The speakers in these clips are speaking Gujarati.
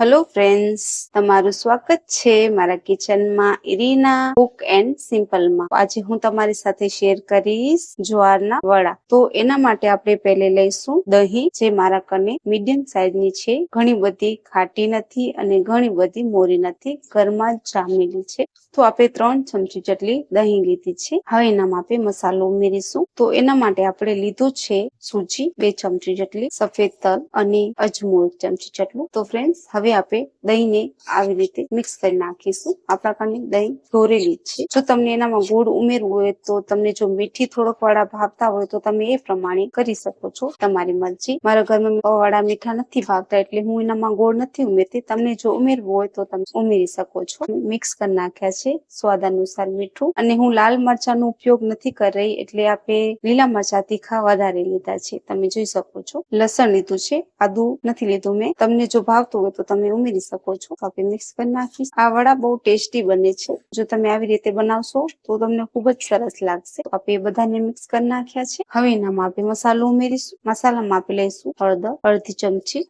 હેલો ફ્રેન્ડ્સ તમારું સ્વાગત છે મારા કિચનમાં ઇરીના કુક એન્ડ સિમ્પલમાં આજે હું તમારી સાથે શેર કરીશ જુવારના વડા. તો એના માટે આપણે પહેલે લઈશું દહીં, જે મારા કને મીડિયમ સાઈઝની છે. ઘણી બધી ખાટી નથી અને ઘણી બધી મોરી નથી. ઘરમાં જ જામેલી છે. તો આપણે ત્રણ ચમચી જેટલી દહીં લીધી છે. હવે એનામાં આપણે મસાલો ઉમેરીશું. તો એના માટે આપણે લીધું છે સૂજી બે ચમચી જેટલી સફેદ તલ અને અજમો એક ચમચી જેટલું. તો ફ્રેન્ડ્સ હવે આપણે દહીંને આવી રીતે મિક્સ કરી નાખીશું. આ પ્રકારની દહીં ઢોરેલી છે. જો તમને એનામાં ગોળ ઉમેરવું હોય તો તમને જો મીઠી થોડોક વાળા ભાવતા હોય તો તમે એ પ્રમાણે કરી શકો છો. તમારી મરજી. મારા ઘરમાં વાળા મીઠા નથી ભાવતા એટલે હું એનામાં ગોળ નથી ઉમેરતી. તમને જો ઉમેરવું હોય તો તમે ઉમેરી શકો છો. મિક્સ કરી નાખ્યા છે સ્વાદ અનુસાર મીઠું. અને હું લાલ મરચાંનો ઉપયોગ નથી કરી રહી એટલે આપણે લીલા મરચા તીખા વધારે લીધા છે. તમે જોઈ શકો છો. લસણ લીધું છે. આદુ નથી લીધું મેં. તમને જો ભાવતું હોય તો તમે ઉમેરી શકો છો. તો મિક્સ કરી નાખીશ. આ વડા બહુ ટેસ્ટી બને છે. જો તમે આવી રીતે બનાવશો, તો તમને ખૂબ જ સરસ લાગશે. આપણે બધાને મિક્સ કરી નાખ્યા છે. હવે એનામાં આપણે મસાલો ઉમેરીશું. મસાલામાં આપણે લઈશું. હળદર, અડધી ચમચી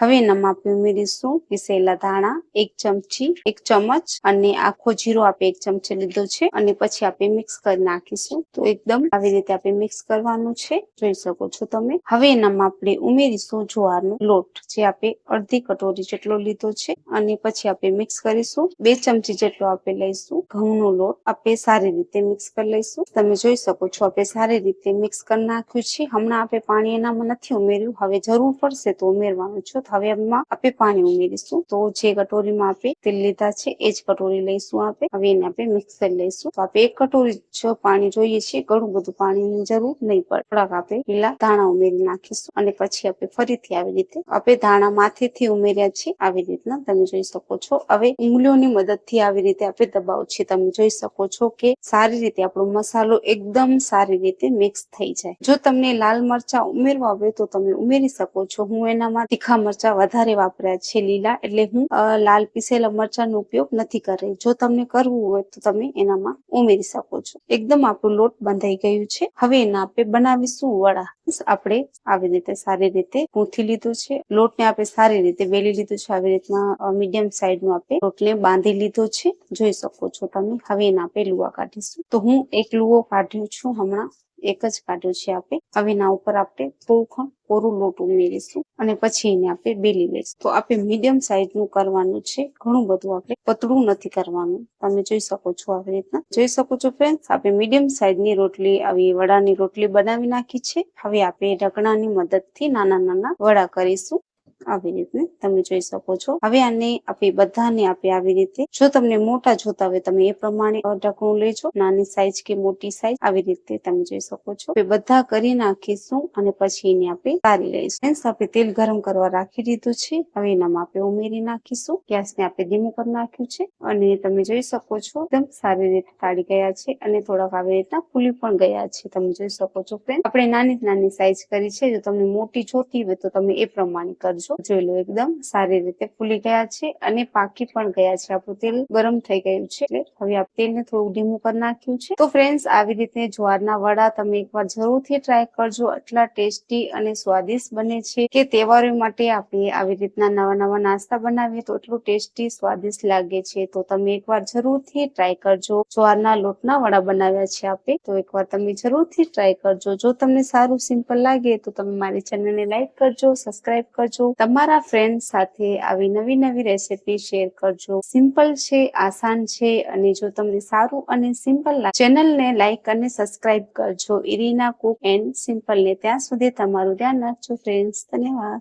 હવે એનામાં આપણે ઉમેરીશું. પીસેલા ધાણા એક ચમચી, એક ચમચ અને આખો જીરો આપણે એક ચમચી લીધો છે અને પછી આપણે મિક્સ કરી નાખીશું. તો એકદમ આવી રીતે આપણે મિક્સ કરવાનું છે. જોઈ શકો છો તમે. હવે એનામાં આપણે ઉમેરીશું જુવારનો લોટ, જે આપણે અડધી કટોરી જેટલો લીધો છે અને પછી આપણે મિક્સ કરીશું. બે ચમચી જેટલો આપણે લઈશું ઘઉંનો લોટ. આપણે સારી રીતે મિક્સ કરી લઈશું. તમે જોઈ શકો છો આપણે સારી રીતે મિક્સ કરી નાખ્યું છે. હમણાં આપણે પાણી એનામાં નથી ઉમેર્યું. હવે જરૂર પડશે તો ઉમેરવાનું છે. હવે એમાં આપણે પાણી ઉમેરીશું. તો જે કટોરીમાં આપણે તેલ લીધા છે, એ જ કટોરી લઈશું આપણે હવે એને આપણે મિક્સ કરી લઈશું. તો આપણે એક કટોરી જ પાણી જોઈએ છીએ ઘણું બધું પાણીની જરૂર નહીં પડે. થોડાક આપણે લીલા ધાણા ઉમેરી નાખીશું અને પછી આપણે ફરીથી આવી રીતે આપણે ધાણા માથેથી ઉમેર્યા છે, આવી રીતના તમે જોઈ શકો છો. હવે ઉંગલીઓની મદદથી આવી રીતે આપણે દબાવ છે, તમે જોઈ શકો છો કે સારી રીતે આપણો મસાલો એકદમ સારી રીતે મિક્સ થઈ જાય. જો તમને લાલ મરચા ઉમેરવા હોય તો તમે ઉમેરી શકો છો. હું એનામાં તીખા મરચા વધારે વાપર્યા છે લીલા, એટલે હું લાલ પીસેલા મરચાનો ઉપયોગ નથી કરી જો તમને કરવું હોય તો તમે એનામાં ઉમેરી શકો છો. એકદમ આપણું લોટ બંધાઈ ગયું છે. હવે એના આપણે બનાવીશું વડા. આપણે આવી રીતે સારી રીતે ગૂંથી લીધું છે. લોટને આપણે સારી રીતે વેલી લીધું છે. આવી રીતના મીડિયમ સાઈઝનું આપણે લોટને બાંધી લીધો છે. જોઈ શકો છો તમે. હવે એના આપણે લુવા કાઢીશું. તો હું એક લુવો કાઢ્યો છું હમણાં. એક જ કાઢ્યું છે આપણે હવે એના ઉપર આપણે થોડું ખણ કોરું લોટ ઉમેરીશું અને પછી એને આપણે બેલી લઈશું. તો આપણે મીડિયમ સાઈઝનું કરવાનું છે. ઘણું બધું આપણે પતળું નથી કરવાનું. તમે જોઈ શકો છો આવી રીતના. જોઈ શકો છો ફ્રેન્ડ્સ આપણે મીડિયમ સાઈઝની રોટલી, આવી વડાની રોટલી બનાવી નાખી છે. હવે આપણે ઢકણાની મદદથી નાના નાના વડા કરીશું. આવી રીતે તમે જોઈ શકો છો. હવે આને આપણે બધાને આપણે આવી રીતે. જો તમને મોટા જોતા હોય, તમે એ પ્રમાણે ઢાંકણું લેજો. નાની સાઈઝ કે મોટી સાઈઝ આવી રીતે તમે જોઈ શકો છો. બધા કરી નાખીશું અને પછી એને આપણે તારી લઈશું. આપણે તેલ ગરમ કરવા રાખી દીધું છે. હવે એનામાં આપણે ઉમેરી નાખીશું. ગેસને આપણે ધીમું કરી નાખ્યું છે. અને તમે જોઈ શકો છો, એકદમ સારી રીતે તાળી ગયા છે અને થોડાક આવી રીતના ફૂલી પણ ગયા છે. તમે જોઈ શકો છો ફ્રેન્ડ આપણે નાની નાની સાઈઝ કરી છે. જો તમને મોટી જોતી હોય તો તમે એ પ્રમાણે કરજો. જોઈ લો એકદમ સારી રીતે ફૂલી ગયા છે અને પાકી પણ ગયા છે. આપણું તેલ ગરમ થઈ ગયું છે. હવે આપણે તેલને થોડું ધીમું કરી નાખ્યું છે. તો ફ્રેન્ડ્સ આવી રીતે જ્વારના વડા તમે એકવાર જરૂરથી ટ્રાય કરજો. આટલા ટેસ્ટી અને સ્વાદિષ્ટ બને છે કે તહેવારો માટે આપણે આવી રીતના નવા નવા નાસ્તા બનાવીએ તો એટલું ટેસ્ટી સ્વાદિષ્ટ લાગે છે. તો તમે એકવાર જરૂરથી ટ્રાય કરજો. જ્વારના લોટના વડા બનાવ્યા છે આપણે તો એકવાર તમે જરૂરથી ટ્રાય કરજો. જો તમને સારું સિમ્પલ લાગે તો તમે મારી ચેનલને લાઈક કરજો સબસ્ક્રાઇબ કરજો. તમારા ફ્રેન્ડ સાથે આવી નવી નવી રેસીપી શેર કરજો. સિમ્પલ છે, આસાન છે અને જો તમને સારું અને સિમ્પલ ચેનલને લાઈક અને સબસ્ક્રાઇબ કરજો. ઇરીના કુક એન્ડ સિમ્પલ ને ત્યાં સુધી તમારું ધ્યાન રાખજો ફ્રેન્ડ્સ ધન્યવાદ.